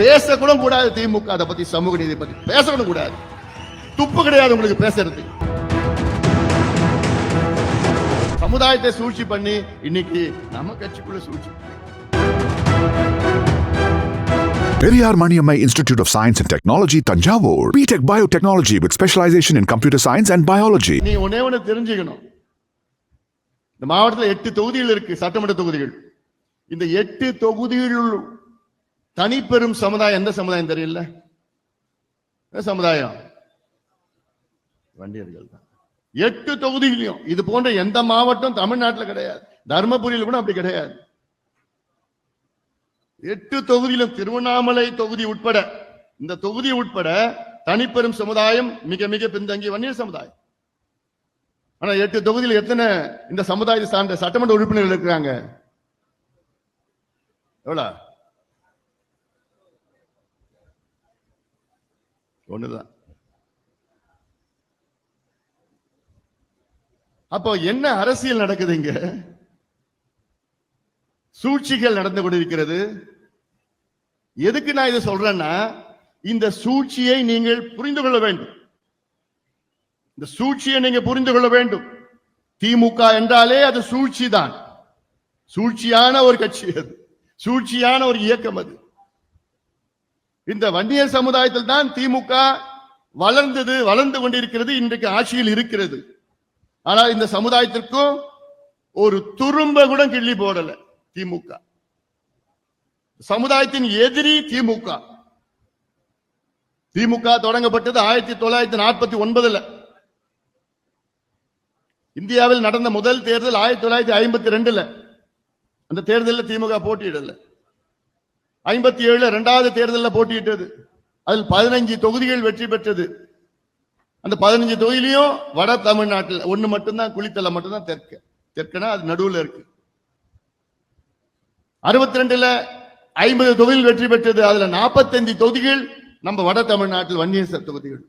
பேசக்கூட கூடாது திமுக அதை பத்தி சமூக நீதி பத்தி. பேசக்கூட கூடாது துப்பு கிடையாது உங்களுக்கு பேசுறது சமுதாயத்தை சூழ்ச்சி பண்ணி இன்னைக்கு நம்ம கட்சிக்குள்ள சூழ்ச்சி Periyar Maniammai Institute of Science and Technology, Tanjavur. BTech Biotechnology with specialization in computer science and biology. நீ ஒன்னே ஒண்ணு தெரிஞ்சுக்கணும். இந்த மாவட்டத்தில் எட்டு தொகுதிகள் இருக்கு சட்டமன்ற தொகுதிகள். இந்த எட்டு தொகுதிகளுள் தனிப்பெரும் சமுதாயம் எந்த சமுதாயம் தெரியல? சமுதாயம்? வண்டியர்கள் தான் எட்டு தொகுதிகளையும் இது போன்ற எந்த மாவட்டம் தமிழ்நாட்டில் கிடையாது. தர்மபுரியில் கூட அப்படி கிடையாது. எட்டு தொகுதியிலும் திருவண்ணாமலை தொகுதி உட்பட இந்த தொகுதி உட்பட தனிப்பெரும் சமுதாயம் மிக மிக பின்தங்கிய வன்னியர் சமுதாயம். ஆனா எட்டு தொகுதியில் எத்தனை இந்த சமுதாயத்தை சார்ந்த சட்டமன்ற உறுப்பினர்கள் இருக்கிறாங்க? எவ்வளவு? ஒண்ணுதான். அப்போ என்ன அரசியல் நடக்குது இங்க? சூழ்ச்சிகள் நடந்து கொண்டிருக்கிறது. எதுக்கு நான் இதை சொல்றேன்னா இந்த சூழ்ச்சியை நீங்கள் புரிந்து கொள்ள வேண்டும். இந்த சூழ்ச்சியை நீங்க புரிந்து கொள்ள வேண்டும். திமுக என்றாலே அது சூழ்ச்சி தான் சூழ்ச்சியான ஒரு கட்சி அது. சூழ்ச்சியான ஒரு இயக்கம் அது. இந்த வன்னியர் சமுதாயத்தில் தான் திமுக வளர்ந்தது வளர்ந்து கொண்டிருக்கிறது இன்றைக்கு ஆட்சியில் இருக்கிறது. ஆனால் இந்த சமுதாயத்திற்கும் ஒரு துரும்ப கூட கிள்ளி போடல திமுக. சமுதாயத்தின் எதிரி திமுக. திமுக தொடங்கப்பட்டது ஆயிரத்தி தொள்ளாயிரத்தி நாற்பத்தி ஒன்பதுல. இந்தியாவில் நடந்த முதல் தேர்தல் ஆயிரத்தி தொள்ளாயிரத்தி ஐம்பத்தி ரெண்டுல. அந்த தேர்தலில் திமுக போட்டியிடல. ஐம்பத்தி ஏழுல இரண்டாவது தேர்தலில் போட்டியிட்டது. அதில் பதினஞ்சு தொகுதிகள் வெற்றி பெற்றது. அந்த பதினஞ்சு தொகுதியிலையும் வட தமிழ்நாட்டில் ஒன்று மட்டும்தான் குளித்தலை மட்டும்தான் தெற்க. தெற்கனா அது நடுவில் இருக்கு. அறுபத்தி ரெண்டுல ஐம்பது தொகுதிகள் வெற்றி பெற்றது. அதுல நாற்பத்தஞ்சு தொகுதிகள் நம்ம வட தமிழ்நாட்டில் வன்னியர் தொகுதிகள்.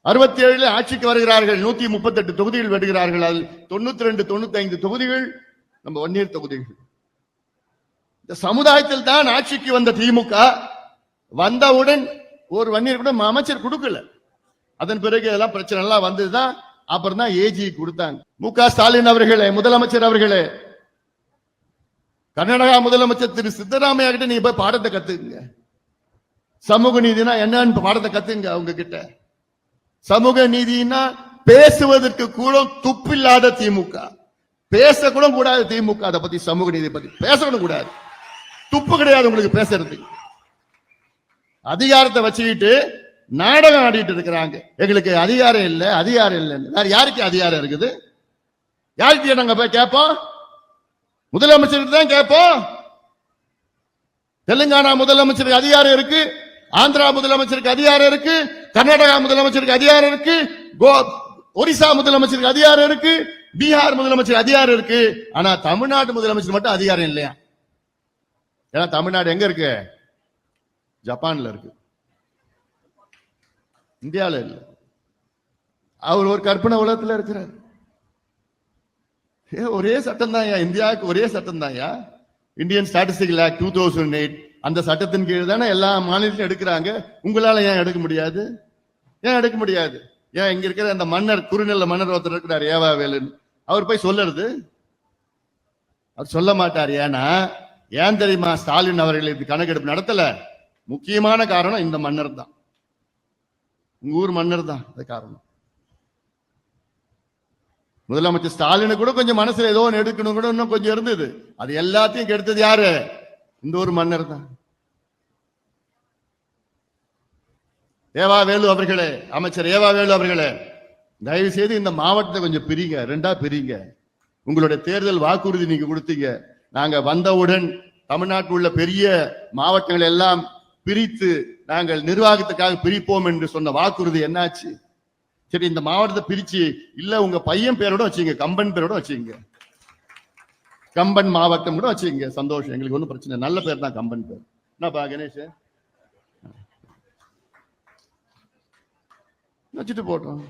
அறுபத்தி ஏழுல ஆட்சிக்கு வருகிறார்கள். நூத்தி முப்பத்தெட்டு தொகுதிகள் வெடுகிறார்கள் அதில் தொண்ணூத்தி ரெண்டு தொண்ணூத்தி ஐந்து தொகுதிகள் நம்ம வன்னியர் தொகுதிகள். இந்த சமுதாயத்தில் தான் ஆட்சிக்கு வந்த திமுக வந்தவுடன் ஒரு வன்னியர் கூட அமைச்சர் கொடுக்கல. அதன் பிறகு எல்லாம் பிரச்சனை எல்லாம் வந்ததுதான் அப்புறம் தான் ஏஜி கொடுத்தாங்க. மு க ஸ்டாலின் அவர்களே முதலமைச்சர் அவர்களே. கர்நாடகா முதலமைச்சர் திரு சித்தராமையா கிட்ட நீங்க போய் பாடத்தை கத்துக்குங்க. சமூக நீதினா என்னன்னு பாடத்தை கத்துங்க அவங்க கிட்ட சமூக நீதினா பேசுவதற்கு கூட துப்பில்லாத திமுக. பேசக்கூட கூடாது திமுக. அதை பத்தி சமூக நீதி பத்தி பேசக்கூட கூடாது. துப்பு கிடையாது உங்களுக்கு பேசுறது அதிகாரத்தை வச்சுக்கிட்டு நாடகம் ஆடிட்டு இருக்கிறாங்க. எங்களுக்கு அதிகாரம் இல்லை அதிகாரம் இல்லைன்னு வேற யாருக்கு அதிகாரம் இருக்குது? யாருக்கு நாங்க போய் கேட்போம்? முதலமைச்சருக்கு தான் கேட்போம். தெலுங்கானா முதலமைச்சருக்கு அதிகாரம் இருக்கு ஆந்திரா முதலமைச்சருக்கு அதிகாரம் இருக்கு கர்நாடகா முதலமைச்சருக்கு அதிகாரம் இருக்கு கோ ஒரிசா முதலமைச்சருக்கு அதிகாரம் இருக்கு பீகார் முதலமைச்சருக்கு அதிகாரம் இருக்கு. ஆனா தமிழ்நாட்டு முதலமைச்சர் மட்டும் அதிகாரம் இல்லையா? ஏன்னா தமிழ்நாடு எங்க இருக்கு? ஜப்பான்ல இருக்கு. இந்தியாவில் இல்லை. அவர் ஒரு கற்பனை உலகத்தில் இருக்கிறார். ஏ, ஒரே சட்டம் தான் இந்தியாவுக்கு ஒரே சட்டம் தான் Indian statistical act two thousand eight அந்த சட்டத்தின் கீழ் தானே எல்லா மாநிலத்திலும் எடுக்கிறாங்க. உங்களால ஏன் எடுக்க முடியாது? ஏன் எடுக்க முடியாது? ஏன் இங்க இருக்கிற அந்த மன்னர் குறுநில மன்னர் ஒருத்தர் இருக்கிறார் ஏவா வேலுன்னு. அவர் போய் சொல்லுறது? அவர் சொல்ல மாட்டார். ஏன்னா ஏன் தெரியுமா? ஸ்டாலின் அவர்கள் இது கணக்கெடுப்பு நடத்தல? முக்கியமான காரணம் இந்த மன்னர் தான். உங்க ஊர் மன்னர் தான். அது காரணம். முதலமைச்சர் ஸ்டாலினு கூட கொஞ்சம் மனசுல ஏதோ ஒன்று எடுக்கணும் கூட இன்னும் கொஞ்சம் இருந்தது. அது எல்லாத்தையும் கெடுத்தது யாரு? இந்த ஒரு மன்னர் தான். ஏவா வேலு அவர்களே அமைச்சர் ஏவா வேலு அவர்களே தயவு செய்து இந்த மாவட்டத்தை கொஞ்சம் பிரிங்க. ரெண்டா பிரிங்க. உங்களுடைய தேர்தல் வாக்குறுதி நீங்க கொடுத்தீங்க. நாங்க வந்தவுடன் தமிழ்நாட்டில் உள்ள பெரிய மாவட்டங்கள் எல்லாம் பிரித்து நாங்கள் நிர்வாகத்துக்காக பிரிப்போம் என்று சொன்ன வாக்குறுதி என்னாச்சு? சரி இந்த மாவட்டத்தை பிரிச்சு இல்ல உங்க பையன் பேரோட வச்சுங்க கம்பன் பேரோட வச்சுங்க கம்பன் மாவட்டம் கூட வச்சுங்க சந்தோஷம். எங்களுக்கு ஒன்றும் பிரச்சனை நல்ல பேர் தான் கம்பன் பேர். என்னப்பா கணேஷ்? வச்சுட்டு போட்டோம்.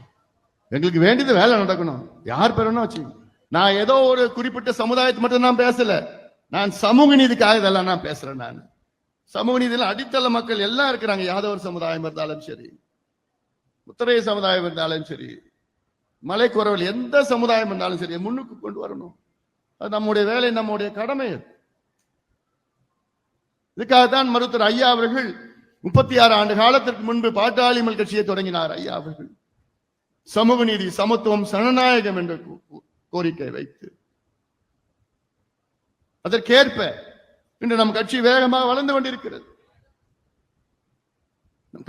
எங்களுக்கு வேண்டியது வேலை நடக்கணும். யார் பேர் வேணா வச்சுங்க நான் ஏதோ ஒரு குறிப்பிட்ட சமுதாயத்தை மட்டும் நான் பேசல. நான் சமூக நீதிக்காக இதெல்லாம் நான் பேசுறேன் நான். சமூக நீதியில் அடித்தள மக்கள் எல்லாம் இருக்கிறாங்க. யாதவர் சமுதாயம் இருந்தாலும் சரி உத்தரைய சமுதாயம் இருந்தாலும் சரி மலைக்குறவல் எந்த சமுதாயம் இருந்தாலும் சரி முன்னுக்கு கொண்டு வரணும். அது நம்முடைய வேலை நம்முடைய கடமை இதுக்காக இதுக்காகத்தான் மருத்துவர் ஐயா அவர்கள் முப்பத்தி ஆறு ஆண்டு காலத்திற்கு முன்பு பாட்டாளிமல் கட்சியை தொடங்கினார் ஐயா அவர்கள். சமூக நீதி சமத்துவம் சனநாயகம் என்று கோரிக்கை வைத்து. அதற்கேற்ப இன்று நம் கட்சி வேகமாக வளர்ந்து கொண்டிருக்கிறது.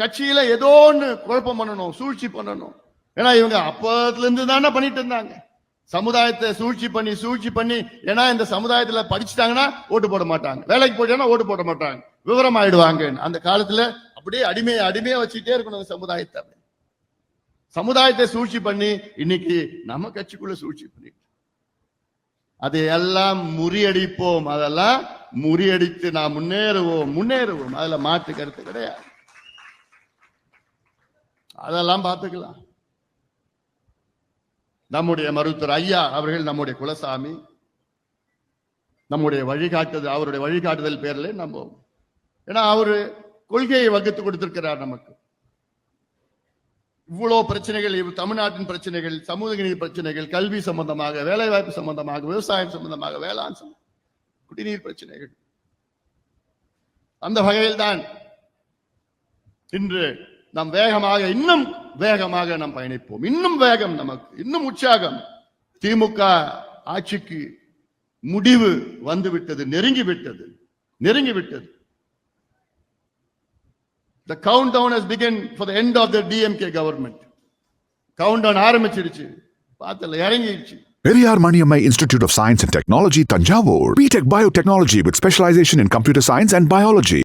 கட்சியில ஏதோ ஒன்று குழப்பம் பண்ணணும் சூழ்ச்சி பண்ணணும். ஏன்னா இவங்க அப்பத்துல இருந்து தானே பண்ணிட்டு இருந்தாங்க? சமுதாயத்தை சூழ்ச்சி பண்ணி சூழ்ச்சி பண்ணி ஏன்னா இந்த சமுதாயத்துல படிச்சுட்டாங்கன்னா ஓட்டு போட மாட்டாங்க. வேலைக்கு போயிட்டாங்கன்னா ஓட்டு போட மாட்டாங்க. விவரம் ஆயிடுவாங்க அந்த காலத்துல அப்படியே அடிமையை அடிமையா வச்சுட்டே இருக்கணும் சமுதாயத்தை சமுதாயத்தை சூழ்ச்சி பண்ணி இன்னைக்கு நம்ம கட்சிக்குள்ள சூழ்ச்சி பண்ணி அதையெல்லாம் முறியடிப்போம். அதெல்லாம் முறியடித்து நாம் முன்னேறுவோம். முன்னேறுவோம். அதுல மாற்று கருத்து கிடையாது. அதெல்லாம் பார்த்துக்கலாம். நம்முடைய மருத்துவர் ஐயா அவர்கள் நம்முடைய குலசாமி நம்முடைய வழிகாட்டுதல் அவருடைய வழிகாட்டுதல் பேர்ல நம்ம ஏன்னா அவரு கொள்கையை வகுத்து கொடுத்திருக்கிறார் நமக்கு. இவ்வளவு பிரச்சனைகள் இவ் தமிழ்நாட்டின் பிரச்சனைகள் சமூக நீதி பிரச்சனைகள் கல்வி சம்பந்தமாக வேலை வாய்ப்பு சம்பந்தமாக விவசாயம் சம்பந்தமாக வேளாண் சம்பந்தம், குடிநீர் பிரச்சனைகள். அந்த வகையில் தான் இன்று நாம் வேகமாக இன்னும் வேகமாக நாம் பயணிப்போம். இன்னும் வேகம் நமக்கு இன்னும் உற்சாகம். திமுக ஆட்சிக்கு முடிவு வந்துவிட்டது நெருங்கி விட்டது நெருங்கி விட்டது The countdown has begun for the end of the DMK government. Countdown ஆரம்பிச்சிருச்சு பார்த்தல இறங்கிடுச்சு Periyar Maniammai Institute of Science and Technology, Tanjavur. BTech Biotechnology with specialization in computer science and biology.